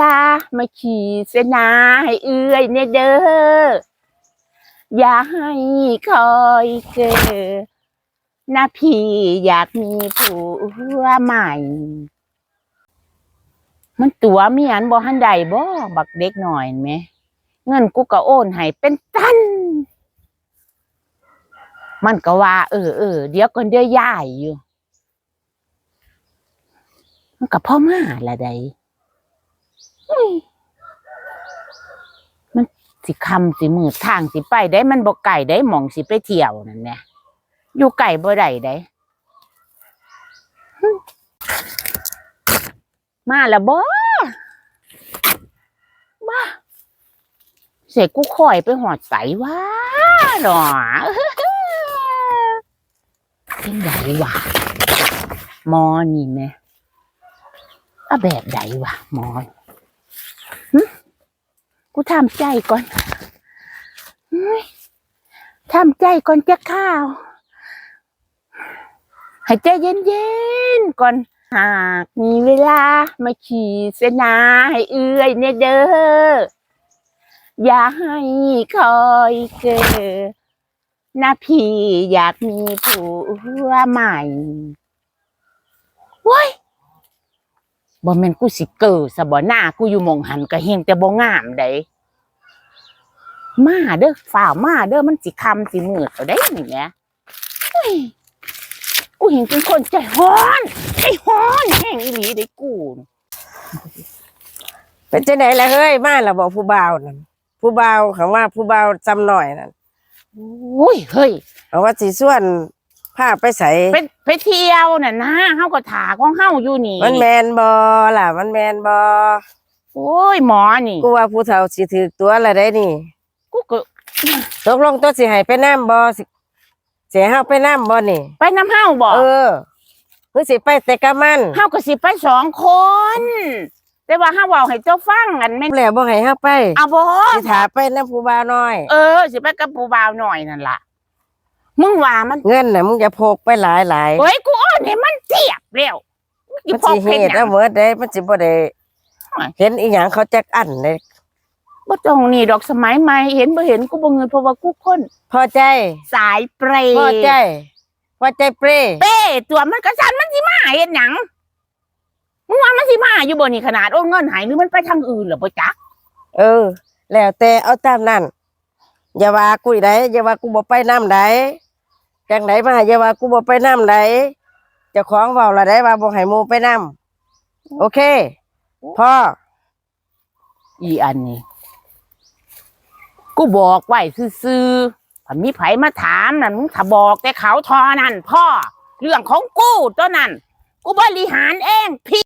ลามาขี่เสนาให้เอื้อยเนี่ยเด้ออย่าให้คอยเจอนะพี่อยากมีผัวใหม่ มันตัวมีอันบ่หันใดบ่บักเด็กหน่อยไหม เงินกูก็โอนให้เป็นตัน มันก็ว่า เออเออเดี๋ยวก่อนเดี๋ยวย้ายอยู่ มันกับพ่อมาละใดอุ้ย มันสิคำสิมือทางสิไปได้มันบ่ไก่ได้หมองสิไปเที่ยวนั่นแหละอยู่ไก่บ่ได้ได้มาล้วบ่บ้าเสกกูคอยไปหอดใสว่าหรอเป็นไดวะมอนี่แม่อะแบบใดวะมอหึ กูทำใจก่อนทำใจก่อนจะข้าวให้ใจเย็นๆก่อน หากมีเวลามาขี่เสนาให้เอื้อยเนี่ยเด้อ อย่าให้คอยเจอนะพี่อยากมีผัวใหม่ว้ยบ่แม่นกูสิเกิดซะบ่หน้ากูอยู่มองหันก็เฮงแต่บ่งามได้ มาเด้อฝ่าวมาเด้อมันสิคำสิมืดเอาได้นี่แหละเฮ้ยกูเห็นเป็นคนใจฮ้อนใจฮ้อนแห้งอีหลีได้กูน่ะเป็นจังไหนล่ะเฮ้ยมาแล้วบอกผู้บ่าวนั่นผู้บ่าวคำว่าผู้บ่าวจำหน่อยนั่นโอ้ยเฮ้ยเอาว่าสิส่วนพาไปใส่ไปไปเที่ยวน่ะนะเฮาก็ถาของเฮาอยู่นี่ มันแมนบอล่ะ มันแมนบอโอ้ยหมอนี่กูว่าผู้เฒ่าสิถือตัวอะไรได้นี่ กูก็ตกลงตัวสิให้ไปน้ำบอสิเสียเฮาไปน้ำบอนี่ ไปน้ำเฮาบ่เออเพื่อสิไปแต่กะมันเฮาก็สิไปสองคน แต่ว่าเฮาเว้าให้เจ้าฟังกันแม่นแล้วบ่ให้เฮาไปเอาบ่สิถาไปน้ำผู้บ่าวน้อย เออสิไปกับผู้บ่าวหน่อยนั่นล่ะมึงว่ามันเงินน่ะมึงอย่าพกไปหลายหลายเฮ้ยกูอ้อนให้มันเทียบแล้วมึงมันพอสิเป็เฮ็นดหยัเอางเบิดได้มันสิบ่ได้โอ้ยเห็นอีหยังเขาจักอันเลย บ่ต้องนี่ดอกสมัยใหม่เห็นบ่เห็นกูบ่เงินเพราะว่ากูคนพอใจ สายเปรย์พอใจ พอใจเปรเป้ตัวมันกระสันมันสิมาเฮ็ดหยังมึงว่ามันสิมาอยู่บ่นี่ขนาดโอนเงินใหายหรือมันไปทางอื่นเหรอบ่จ๊ะเออ แล้วแต่เอาตามนั้นอย่าว่ากูได้อย่าว่ากูบ่ไปน้ำใดจังไดมาอย่าว่ากูบ่ไปน้ำใดเจ้าของเว้าละได้ว่าบ่ให้หมู่ไปน้ำโอเคพ่ออีอันนี้ กูบอกไว้ซื่อๆถ้ามีไผมาถามนั่นมึงถ้าบอกแต่เขาทอนั่นพ่อ เรื่องของกูตัวนั้น กูบริหารเองพี่